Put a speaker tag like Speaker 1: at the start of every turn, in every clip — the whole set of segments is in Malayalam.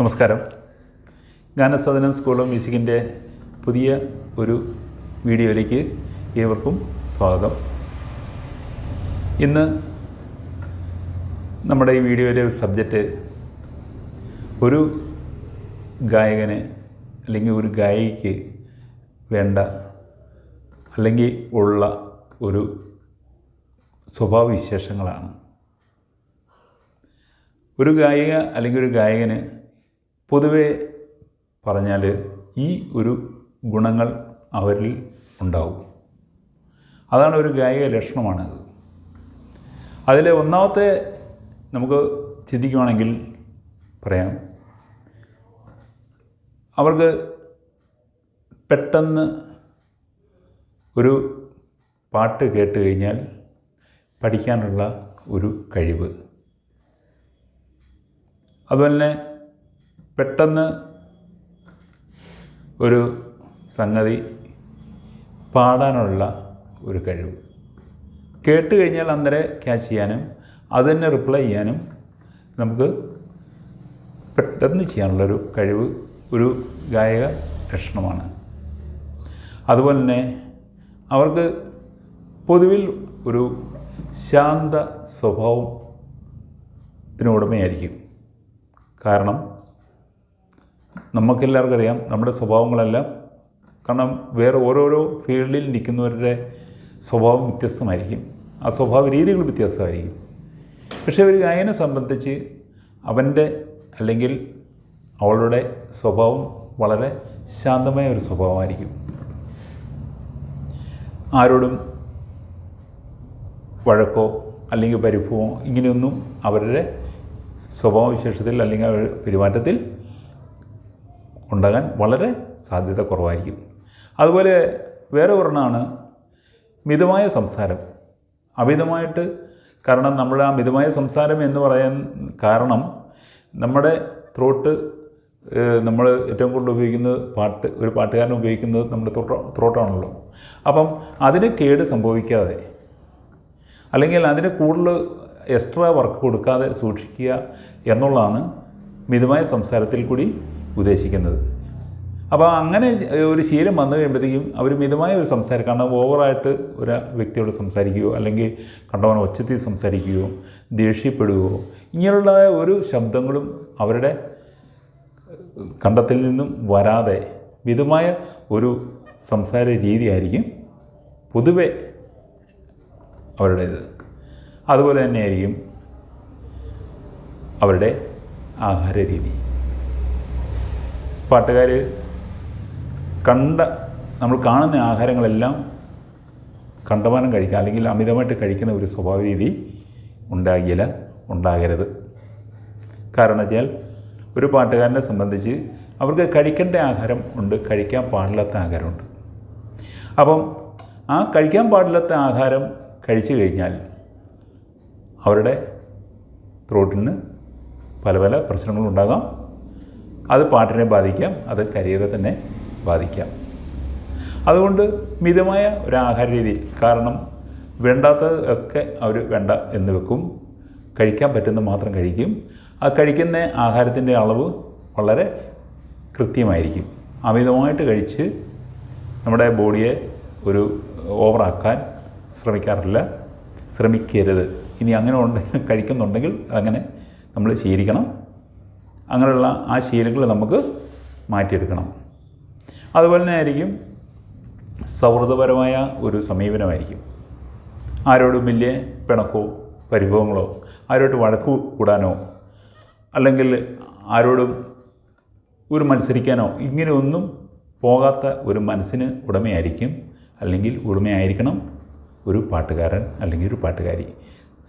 Speaker 1: നമസ്കാരം. ഗാനസാധനം സ്കൂൾ ഓഫ് മ്യൂസിക്കിന്റെ പുതിയ ഒരു വീഡിയോയിലേക്ക് ഏവർക്കും സ്വാഗതം. ഇന്ന് നമ്മുടെ ഈ വീഡിയോയിലെ സബ്ജക്റ്റ് ഒരു ഗായകന് അല്ലെങ്കിൽ ഒരു ഗായികയ്ക്ക് വേണ്ട അല്ലെങ്കിൽ ഉള്ള ഒരു സ്വഭാവവിശേഷങ്ങളാണ്. ഒരു ഗായിക അല്ലെങ്കിൽ ഒരു ഗായകന് പൊതുവെ പറഞ്ഞാൽ ഈ ഒരു ഗുണങ്ങൾ അവരിൽ ഉണ്ടാവും. അതാണ് ഒരു ഗായിക ലക്ഷണമാണത്. അതിലെ ഒന്നാമത്തെ നമുക്ക് ചിന്തിക്കുവാണെങ്കിൽ പറയാം. അവർക്ക് പെട്ടെന്ന് ഒരു പാട്ട് കേട്ട് കഴിഞ്ഞാൽ പഠിക്കാനുള്ള ഒരു കഴിവ്. അതുപോലെ പെട്ടെന്ന് ഒരു സംഗതി പാടാനുള്ള ഒരു കഴിവ്. കേട്ട് കഴിഞ്ഞാൽ അന്നേരം ക്യാച്ച് ചെയ്യാനും അത് തന്നെ റിപ്ലൈ ചെയ്യാനും നമുക്ക് പെട്ടെന്ന് ചെയ്യാനുള്ളൊരു കഴിവ് ഒരു ഗായക ലക്ഷണമാണ്. അതുപോലെ തന്നെ അവർക്ക് പൊതുവിൽ ഒരു ശാന്ത സ്വഭാവത്തിനുടമയായിരിക്കും കാരണം നമുക്കെല്ലാവർക്കും അറിയാം നമ്മുടെ സ്വഭാവങ്ങളെല്ലാം കാരണം വേറെ ഓരോരോ ഫീൽഡിൽ നിൽക്കുന്നവരുടെ സ്വഭാവം വ്യത്യസ്തമായിരിക്കും. ആ സ്വഭാവ രീതികൾ വ്യത്യസ്തമായിരിക്കും. പക്ഷേ ഒരു ഗായനെ സംബന്ധിച്ച് അവന്റെ അല്ലെങ്കിൽ അവളുടെ സ്വഭാവം വളരെ ശാന്തമായ ഒരു സ്വഭാവമായിരിക്കും. ആരോടും വഴക്കോ അല്ലെങ്കിൽ പരിഭവമോ ഇങ്ങനെയൊന്നും അവരുടെ സ്വഭാവവിശേഷത്തിൽ അല്ലെങ്കിൽ പെരുമാറ്റത്തിൽ ഉണ്ടാകാൻ വളരെ സാധ്യത കുറവായിരിക്കും. അതുപോലെ വേറെ ഒരെണ്ണമാണ് മിതമായ സംസാരം. അമിതമായിട്ട് കാരണം നമ്മുടെ ആ മിതമായ സംസാരം എന്ന് പറയാൻ കാരണം നമ്മുടെ ത്രോട്ട് നമ്മൾ ഏറ്റവും കൂടുതൽ ഉപയോഗിക്കുന്നത് പാട്ട് ഒരു പാട്ടുകാരൻ ഉപയോഗിക്കുന്നത് നമ്മുടെ ത്രോട്ട് ത്രോട്ടാണല്ലോ അപ്പം അതിന് കേട് സംഭവിക്കാതെ അല്ലെങ്കിൽ അതിന് കൂടുതൽ എക്സ്ട്രാ വർക്ക് കൊടുക്കാതെ സൂക്ഷിക്കുക എന്നുള്ളതാണ് മിതമായ സംസാരത്തിൽ കൂടി ഉദ്ദേശിക്കുന്നത്. അപ്പോൾ അങ്ങനെ ഒരു ശീലം വന്നു കഴിയുമ്പോഴത്തേക്കും അവർ മിതമായ ഒരു സംസാരം കാരണം ഓവറായിട്ട് ഒരു വ്യക്തിയോട് സംസാരിക്കുകയോ അല്ലെങ്കിൽ കണ്ടവനെ ഒച്ചത്തിൽ സംസാരിക്കുകയോ ദേഷ്യപ്പെടുകയോ ഇങ്ങനെയുള്ള ഒരു ശബ്ദങ്ങളും അവരുടെ കണ്ടത്തിൽ നിന്നും വരാതെ മിതമായ ഒരു സംസാര രീതിയായിരിക്കും പൊതുവെ അവരുടേത്. അതുപോലെ തന്നെയായിരിക്കും അവരുടെ ആഹാര രീതി പാട്ടുകാർ കണ്ട നമ്മൾ കാണുന്ന ആഹാരങ്ങളെല്ലാം കണ്ടമാനം കഴിക്കുക അല്ലെങ്കിൽ അമിതമായിട്ട് കഴിക്കുന്ന ഒരു സ്വഭാവ രീതി ഉണ്ടാകില്ല ഉണ്ടാകരുത്. കാരണം വെച്ചാൽ ഒരു പാട്ടുകാരനെ സംബന്ധിച്ച് അവർക്ക് കഴിക്കേണ്ട ആഹാരം ഉണ്ട് കഴിക്കാൻ പാടില്ലാത്ത ആഹാരമുണ്ട് അപ്പം ആ കഴിക്കാൻ പാടില്ലാത്ത ആഹാരം കഴിച്ചു കഴിഞ്ഞാൽ അവരുടെ ത്രോട്ടിന് പല പല പ്രശ്നങ്ങളുണ്ടാകാം. അത് പാട്ടിനെ ബാധിക്കാം അത് കരിയറെ തന്നെ ബാധിക്കാം. അതുകൊണ്ട് മിതമായ ഒരു ആഹാര രീതി കാരണം വേണ്ടാത്തത് ഒക്കെ അവർ വേണ്ട എന്ന് വെക്കും. കഴിക്കാൻ പറ്റുന്ന മാത്രം കഴിക്കും. ആ കഴിക്കുന്ന ആഹാരത്തിന്റെ അളവ് വളരെ കൃത്യമായിരിക്കും. അമിതമായിട്ട് കഴിച്ച് നമ്മുടെ ബോഡിയെ ഒരു ഓവറാക്കാൻ ശ്രമിക്കാറില്ല ശ്രമിക്കരുത്. ഇനി അങ്ങനെ ഉണ്ടെങ്കിൽ കഴിക്കുന്നുണ്ടെങ്കിൽ അങ്ങനെ നമ്മൾ ശീലിക്കണം. അങ്ങനെയുള്ള ആ ശീലങ്ങൾ നമുക്ക് മാറ്റിയെടുക്കണം. അതുപോലെ തന്നെ ആയിരിക്കും സൗഹൃദപരമായ ഒരു സമീപനമായിരിക്കും. ആരോടും വലിയ പിണക്കോ പരിഭവങ്ങളോ ആരോട്ട് വഴക്ക് കൂടാനോ അല്ലെങ്കിൽ ആരോടും ഒരു മത്സരിക്കാനോ ഇങ്ങനെയൊന്നും പോകാത്ത ഒരു മനസ്സിന് ഉടമയായിരിക്കും. അല്ലെങ്കിൽ ഉടമയായിരിക്കണം ഒരു പാട്ടുകാരൻ അല്ലെങ്കിൽ ഒരു പാട്ടുകാരി.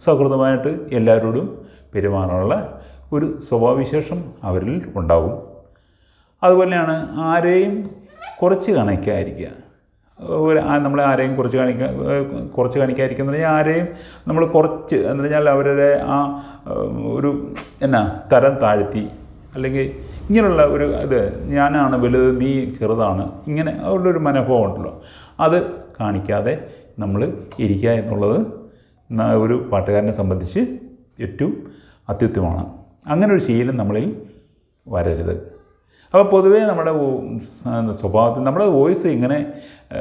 Speaker 1: സൗഹൃദമായിട്ട് എല്ലാവരോടും പെരുമാറാനുള്ള ഒരു സ്വഭാവവിശേഷം അവരിൽ ഉണ്ടാവും. അതുപോലെയാണ് ആരെയും കുറച്ച് കാണിക്കാതിരിക്കുക. ഒരു നമ്മളെ ആരെയും കുറച്ച് കാണിക്കാൻ കുറച്ച് കാണിക്കാതിരിക്കുക എന്ന് പറഞ്ഞാൽ ആരെയും നമ്മൾ കുറച്ച് എന്ന് പറഞ്ഞാൽ അവരുടെ ആ ഒരു എന്നാ തരം താഴ്ത്തി അല്ലെങ്കിൽ ഇങ്ങനെയുള്ള ഒരു ഇത് ഞാനാണ് വലുത് നീ ചെറുതാണ് ഇങ്ങനെ ഉള്ളൊരു മനോഭാവം ഉണ്ടല്ലോ. അത് കാണിക്കാതെ നമ്മൾ ഇരിക്കുക എന്നുള്ളത് ഒരു പാട്ടുകാരനെ സംബന്ധിച്ച് ഏറ്റവും അത്യുത്തമമാണ്. അങ്ങനെ ഒരു ശീലം നമ്മളിൽ വരരുത്. അപ്പോൾ പൊതുവേ നമ്മുടെ സ്വഭാവത്തിൽ നമ്മുടെ വോയിസ് ഇങ്ങനെ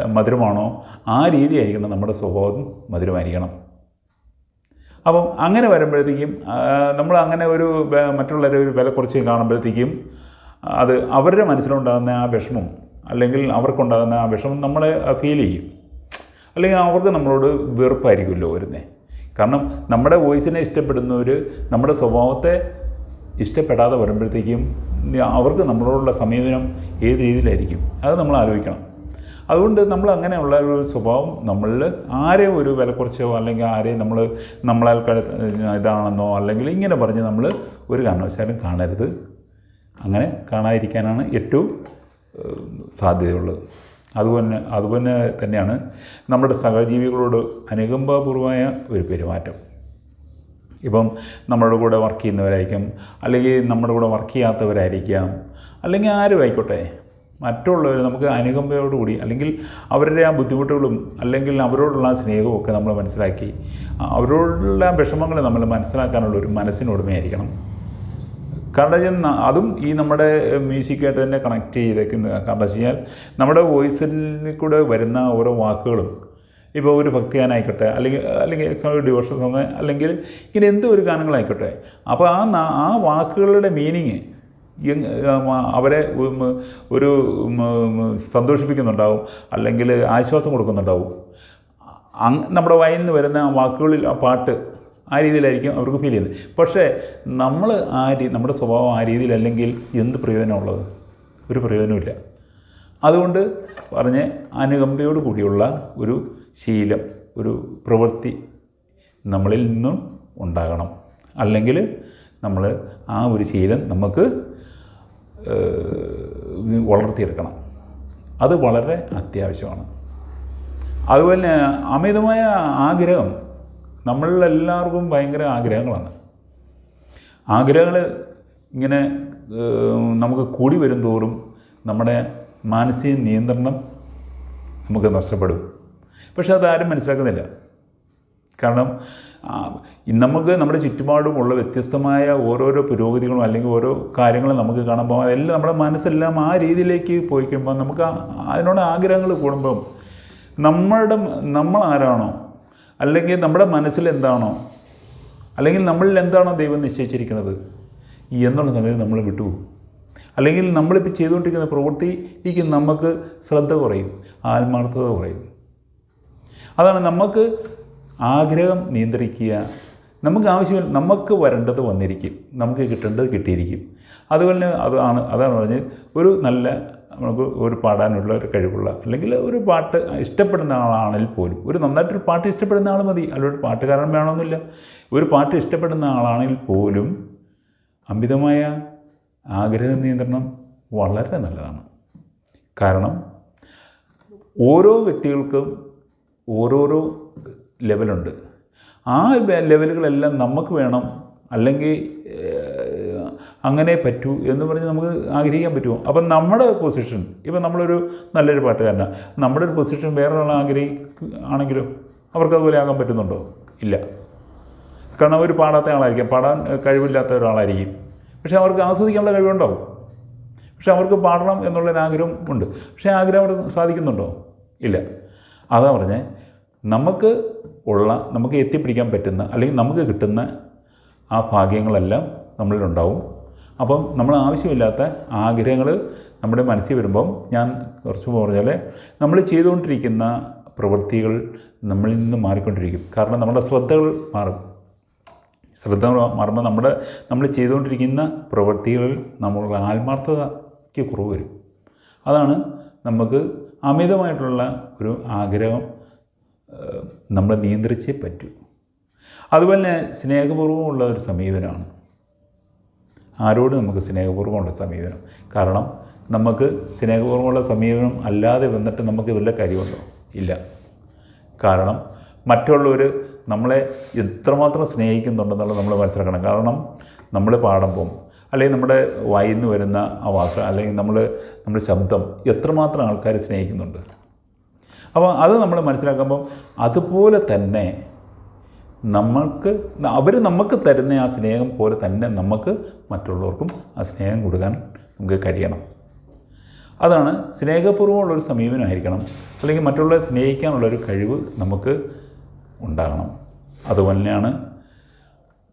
Speaker 1: മധുരമാണോ? ആ രീതിയായിരിക്കണം നമ്മുടെ സ്വഭാവം മധുരമായിരിക്കണം. അപ്പം അങ്ങനെ വരുമ്പോഴത്തേക്കും നമ്മൾ അങ്ങനെ ഒരു മറ്റുള്ളവരെ ഒരു വില കുറച്ച് കാണുമ്പോഴത്തേക്കും അത് അവരുടെ മനസ്സിലുണ്ടാകുന്ന ആ വിഷമം അല്ലെങ്കിൽ അവർക്കുണ്ടാകുന്ന ആ വിഷമം നമ്മളെ ഫീൽ ചെയ്യും. അല്ലെങ്കിൽ അവർക്ക് നമ്മളോട് വെറുപ്പായിരിക്കുമല്ലോ വരുന്നേ. കാരണം നമ്മുടെ വോയിസിനെ ഇഷ്ടപ്പെടുന്നവർ നമ്മുടെ സ്വഭാവത്തെ ഇഷ്ടപ്പെടാതെ വരുമ്പോഴത്തേക്കും അവർക്ക് നമ്മളോടുള്ള സമീപനം ഏത് രീതിയിലായിരിക്കും? അത് നമ്മൾ ആലോചിക്കണം. അതുകൊണ്ട് നമ്മൾ അങ്ങനെയുള്ള ഒരു സ്വഭാവം നമ്മളിൽ ആരെ ഒരു വില കുറച്ചോ അല്ലെങ്കിൽ ആരെ നമ്മൾ നമ്മളാൽ ഇതാണെന്നോ അല്ലെങ്കിൽ ഇങ്ങനെ പറഞ്ഞ് നമ്മൾ ഒരു കാരണവശാലും കാണരുത്. അങ്ങനെ കാണാതിരിക്കാനാണ് ഏറ്റവും സാധ്യതയുള്ളത്. അതുപോലെ അതുപോലെ തന്നെയാണ് നമ്മുടെ സഹജീവികളോട് അനുകമ്പാപൂർവമായ ഒരു പെരുമാറ്റം. ഇപ്പം നമ്മുടെ കൂടെ വർക്ക് ചെയ്യുന്നവരായിരിക്കും അല്ലെങ്കിൽ നമ്മുടെ കൂടെ വർക്ക് ചെയ്യാത്തവരായിരിക്കാം അല്ലെങ്കിൽ ആരും ആയിക്കോട്ടെ മറ്റുള്ളവർ നമുക്ക് അനുകമ്പയോടുകൂടി അല്ലെങ്കിൽ അവരുടെ ആ ബുദ്ധിമുട്ടുകളും അല്ലെങ്കിൽ അവരോടുള്ള സ്നേഹവും ഒക്കെ നമ്മൾ മനസ്സിലാക്കി അവരോടുള്ള വിഷമങ്ങൾ നമ്മൾ മനസ്സിലാക്കാനുള്ള ഒരു മനസ്സിനുടമയായിരിക്കണം കാരണം അതും ഈ നമ്മുടെ മ്യൂസിക്കായിട്ട് തന്നെ കണക്ട് ചെയ്തേക്കുന്നത് കാരണം വെച്ച് കഴിഞ്ഞാൽ നമ്മുടെ വോയിസിൽ കൂടെ വരുന്ന ഓരോ വാക്കുകളും ഇപ്പോൾ ഒരു ഭക്തിഗാനായിക്കോട്ടെ അല്ലെങ്കിൽ അല്ലെങ്കിൽ എക്സാമ്പിൾ ഡിവോഷൻ സോങ് അല്ലെങ്കിൽ ഇങ്ങനെ എന്ത് ഒരു ഗാനങ്ങളായിക്കോട്ടെ. അപ്പോൾ ആ ആ വാക്കുകളുടെ മീനിങ് അവരെ ഒരു സന്തോഷിപ്പിക്കുന്നുണ്ടാവും അല്ലെങ്കിൽ ആശ്വാസം കൊടുക്കുന്നുണ്ടാവും. നമ്മുടെ വായിൽ നിന്ന് വരുന്ന വാക്കുകളിൽ ആ പാട്ട് ആ രീതിയിലായിരിക്കും അവർക്ക് ഫീൽ ചെയ്യുന്നത്. പക്ഷേ നമ്മൾ ആ രീ നമ്മുടെ സ്വഭാവം ആ രീതിയിലല്ലെങ്കിൽ എന്ത് പ്രയോജനമുള്ളത്? ഒരു പ്രയോജനമില്ല അതുകൊണ്ട് പറഞ്ഞ് അനുകമ്പയോട് കൂടിയുള്ള ഒരു ശീലം ഒരു പ്രവൃത്തി നമ്മളിൽ നിന്നും ഉണ്ടാകണം. അല്ലെങ്കിൽ നമ്മൾ ആ ഒരു ശീലം നമുക്ക് വളർത്തിയെടുക്കണം. അത് വളരെ അത്യാവശ്യമാണ്. അതുപോലെ അമിതമായ ആഗ്രഹം നമ്മളിലെല്ലാവർക്കും ഭയങ്കര ആഗ്രഹങ്ങളാണ്. ആഗ്രഹങ്ങൾ ഇങ്ങനെ നമുക്ക് കൂടി വരും തോറും നമ്മുടെ മാനസിക നിയന്ത്രണം നമുക്ക് നഷ്ടപ്പെടും. പക്ഷെ അതാരും മനസ്സിലാക്കുന്നില്ല. കാരണം നമുക്ക് നമ്മുടെ ചുറ്റുപാടുമുള്ള വ്യത്യസ്തമായ ഓരോരോ പുരോഗതികളും അല്ലെങ്കിൽ ഓരോ കാര്യങ്ങളും നമുക്ക് കാണുമ്പോൾ അതെല്ലാം നമ്മുടെ മനസ്സെല്ലാം ആ രീതിയിലേക്ക് പോയി കഴിയുമ്പോൾ നമുക്ക് അതിനോട് ആഗ്രഹങ്ങൾ കൂടുമ്പം നമ്മളുടെ നമ്മൾ ആരാണോ അല്ലെങ്കിൽ നമ്മുടെ മനസ്സിൽ എന്താണോ അല്ലെങ്കിൽ നമ്മളിൽ എന്താണോ ദൈവം നിശ്ചയിച്ചിരിക്കുന്നത് എന്നുള്ള സംഗതി നമ്മൾ വിട്ടുപോകും. അല്ലെങ്കിൽ നമ്മളിപ്പോൾ ചെയ്തുകൊണ്ടിരിക്കുന്ന പ്രവൃത്തിക്ക് നമുക്ക് ശ്രദ്ധ കുറയും ആത്മാർത്ഥത കുറയും. അതാണ് നമുക്ക് ആഗ്രഹം നിയന്ത്രിക്കുക. നമുക്ക് ആവശ്യം നമുക്ക് വരേണ്ടത് വന്നിരിക്കും. നമുക്ക് കിട്ടേണ്ടത് കിട്ടിയിരിക്കും. അതുപോലെ തന്നെ അതാണ് അതാണ് പറഞ്ഞ് ഒരു നല്ല നമുക്ക് ഒരു പാടാനുള്ള ഒരു കഴിവുള്ള അല്ലെങ്കിൽ ഒരു പാട്ട് ഇഷ്ടപ്പെടുന്ന ആളാണെങ്കിൽ പോലും ഒരു നന്നായിട്ടൊരു പാട്ട് ഇഷ്ടപ്പെടുന്ന ആൾ മതി. അല്ല ഒരു പാട്ടുകാരൻ വേണമെന്നില്ല. ഒരു പാട്ട് ഇഷ്ടപ്പെടുന്ന ആളാണെങ്കിൽ പോലും അമിതമായ ആഗ്രഹ നിയന്ത്രണം വളരെ നല്ലതാണ്. കാരണം ഓരോ വ്യക്തികൾക്കും ഓരോരോ ലെവലുണ്ട്. ആ ലെവലുകളെല്ലാം നമുക്ക് വേണം അല്ലെങ്കിൽ അങ്ങനെ പറ്റൂ എന്ന് പറഞ്ഞ് നമുക്ക് ആഗ്രഹിക്കാൻ പറ്റുമോ? അപ്പം നമ്മുടെ പൊസിഷൻ ഇപ്പം നമ്മളൊരു നല്ലൊരു പാട്ടുകാരനാണ് നമ്മുടെ ഒരു പൊസിഷൻ വേറൊരാൾ ആഗ്രഹിക്കുക ആണെങ്കിലോ അവർക്ക് അതുപോലെ ആകാൻ പറ്റുന്നുണ്ടോ? ഇല്ല. കാരണം അവർ പാടാത്ത ആളായിരിക്കും. പാടാൻ കഴിവില്ലാത്ത ഒരാളായിരിക്കും. പക്ഷേ അവർക്ക് ആസ്വദിക്കാനുള്ള കഴിവുണ്ടാവും. പക്ഷേ അവർക്ക് പാടണം എന്നുള്ളൊരു ആഗ്രഹം ഉണ്ട്. പക്ഷേ ആഗ്രഹം അവിടെ സാധിക്കുന്നുണ്ടോ? ഇല്ല. അതാ പറഞ്ഞേ നമുക്ക് ഉള്ള നമുക്ക് എത്തിപ്പിടിക്കാൻ പറ്റുന്ന അല്ലെങ്കിൽ നമുക്ക് കിട്ടുന്ന ആ ഭാഗ്യങ്ങളെല്ലാം നമ്മളിലുണ്ടാവും. അപ്പം നമ്മൾ ആവശ്യമില്ലാത്ത ആഗ്രഹങ്ങൾ നമ്മുടെ മനസ്സിൽ വരുമ്പം ഞാൻ കുറച്ച് പറഞ്ഞാൽ നമ്മൾ ചെയ്തുകൊണ്ടിരിക്കുന്ന പ്രവൃത്തികൾ നമ്മളിൽ നിന്ന് മാറിക്കൊണ്ടിരിക്കും. കാരണം നമ്മുടെ ശ്രദ്ധകൾ മാറും. ശ്രദ്ധ മാറുമ്പോൾ നമ്മുടെ നമ്മൾ ചെയ്തുകൊണ്ടിരിക്കുന്ന പ്രവൃത്തികളിൽ നമ്മളുടെ ആത്മാർത്ഥതയ്ക്ക് കുറവ് വരും. അതാണ് നമുക്ക് അമിതമായിട്ടുള്ള ഒരു ആഗ്രഹം നമ്മളെ നിയന്ത്രിച്ചേ പറ്റൂ. അതുപോലെ തന്നെ സ്നേഹപൂർവമുള്ള ഒരു സമീപനമാണ്. ആരോട് നമുക്ക് സ്നേഹപൂർവമുള്ള സമീപനം. കാരണം നമുക്ക് സ്നേഹപൂർവമുള്ള സമീപനം അല്ലാതെ വന്നിട്ട് നമുക്ക് വല്ല കാര്യമുണ്ടോ? ഇല്ല. കാരണം മറ്റുള്ളവർ നമ്മളെ എത്രമാത്രം സ്നേഹിക്കുന്നുണ്ടെന്നുള്ളത് നമ്മൾ മനസ്സിലാക്കണം. കാരണം നമ്മൾ പാടുമ്പം അല്ലെങ്കിൽ നമ്മുടെ വായിൽ നിന്ന് വരുന്ന ആ വാക്ക് അല്ലെങ്കിൽ നമ്മൾ നമ്മുടെ ശബ്ദം എത്രമാത്രം ആൾക്കാർ സ്നേഹിക്കുന്നുണ്ട്. അപ്പോൾ അത് നമ്മൾ മനസ്സിലാക്കുമ്പം അതുപോലെ തന്നെ നമ്മൾക്ക് അവർ നമുക്ക് തരുന്ന ആ സ്നേഹം പോലെ തന്നെ നമുക്ക് മറ്റുള്ളവർക്കും ആ സ്നേഹം കൊടുക്കാൻ നമുക്ക് കഴിയണം. അതാണ് സ്നേഹപൂർവമുള്ളൊരു സമീപനമായിരിക്കണം അല്ലെങ്കിൽ മറ്റുള്ളവരെ സ്നേഹിക്കാനുള്ളൊരു കഴിവ് നമുക്ക് ഉണ്ടാകണം. അതുപോലെ തന്നെയാണ്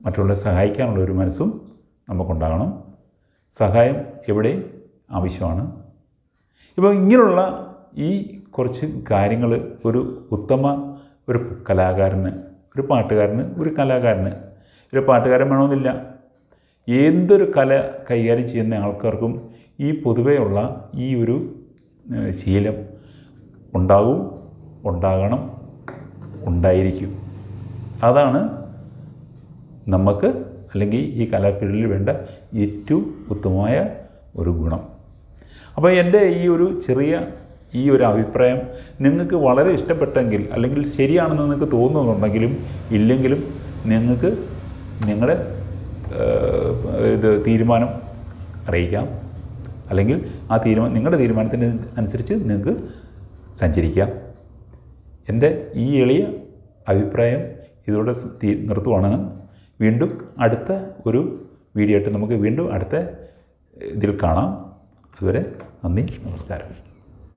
Speaker 1: മറ്റുള്ളവരെ സഹായിക്കാനുള്ളൊരു മനസ്സും നമുക്കുണ്ടാകണം. സഹായം എവിടെ? ആവശ്യമാണ്. ഇപ്പോൾ ഇങ്ങനെയുള്ള ഈ കുറച്ച് കാര്യങ്ങൾ ഒരു ഉത്തമ ഒരു കലാകാരന് ഒരു പാട്ടുകാരന് ഒരു കലാകാരന് ഒരു പാട്ടുകാരൻ വേണമെന്നില്ല. എന്തൊരു കല കൈകാര്യം ചെയ്യുന്ന ആൾക്കാർക്കും ഈ പൊതുവെയുള്ള ഈ ഒരു ശീലം ഉണ്ടാവും ഉണ്ടാകണം ഉണ്ടായിരിക്കും. അതാണ് നമുക്ക് അല്ലെങ്കിൽ ഈ കലാപീഠയിൽ വേണ്ട ഏറ്റവും ഉത്തമമായ ഒരു ഗുണം. അപ്പോൾ എന്റെ ഈ ഒരു ചെറിയ ഈ ഒരു അഭിപ്രായം നിങ്ങൾക്ക് വളരെ ഇഷ്ടപ്പെട്ടെങ്കിൽ അല്ലെങ്കിൽ ശരിയാണെന്ന് നിങ്ങൾക്ക് തോന്നുന്നുണ്ടെങ്കിലും ഇല്ലെങ്കിലും നിങ്ങൾക്ക് നിങ്ങളുടെ ഇത് തീരുമാനം അറിയിക്കാം. അല്ലെങ്കിൽ ആ തീരുമാനം നിങ്ങളുടെ തീരുമാനത്തിന് അനുസരിച്ച് നിങ്ങൾക്ക് സഞ്ചരിക്കാം. എന്റെ ഈ എളിയ അഭിപ്രായം ഇതോടെ നിർത്തുവാണ്. വീണ്ടും അടുത്ത ഒരു വീഡിയോ ആയിട്ട് നമുക്ക് വീണ്ടും അടുത്ത ഇതിൽ കാണാം. അതുവരെ നന്ദി നമസ്കാരം.